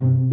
Thank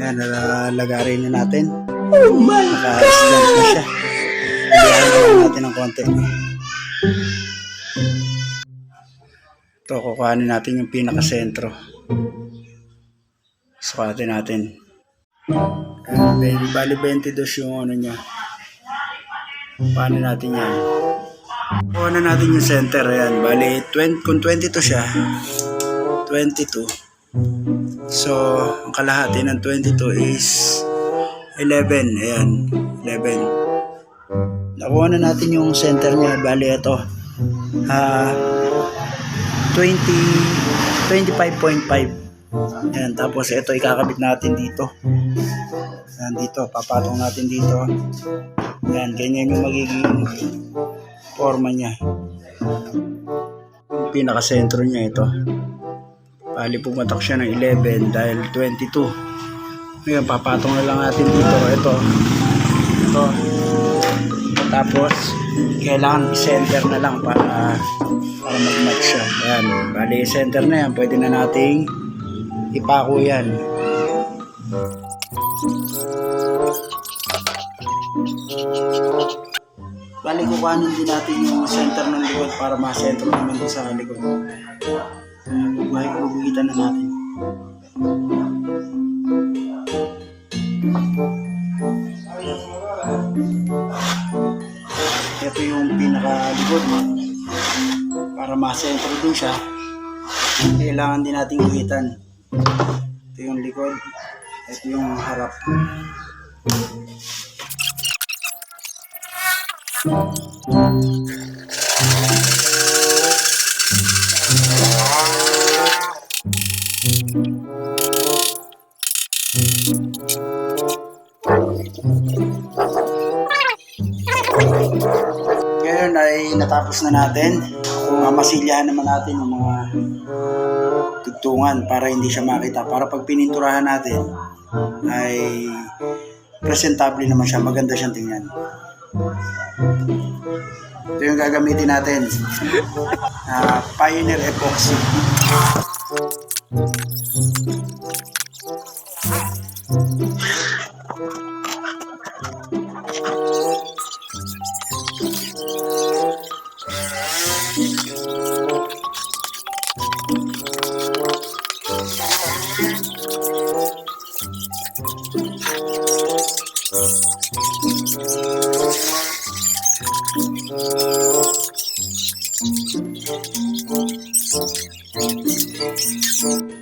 Yan, nalalagarin na natin. Oh my Naka-stand na siya. Lagarin natin ng konti. Ito, kukuhanin natin yung pinaka-sentro. Sukatin natin. Uh, bali 22 yung ano niya. Paano natin yan? Kuha na natin yung center. Ayan. Bali, 20, kung 22 siya, 22. So, ang kalahati ng 22 is 11. Ayan, 11. Nakuha na natin yung center niya. Bali, ito. Ah, 20, 25.5. Ayan, tapos ito ikakabit natin dito. Ayan, dito. Papatong natin dito. Ayan, ganyan yung magiging forma niya. Yung pinaka-sentro niya ito. Bali pumatak siya ng 11 dahil 22. Ngayon, papatong na lang natin dito. Ito. Ito. Tapos, kailangan i-center na lang para para mag-match siya. Ayan. Bali, center na yan. Pwede na nating ipako yan. Bali, kukuhanin din natin yung center ng likod para ma-center naman doon sa likod. Buhay ko bugitan na natin. Ito yung pinakalikod. Para ma-center dun siya, kailangan din natin guhitan. Ito yung likod. Ito yung harap. Ngayon ay natapos na natin. Mamasilyahan naman natin yung mga tugtungan para hindi siya makita. Para pag pininturahan natin ay presentable naman siya. Maganda siyang tingnan. Ito yung gagamitin natin. Uh, Pioneer Epoxy. Thank you. Thank you.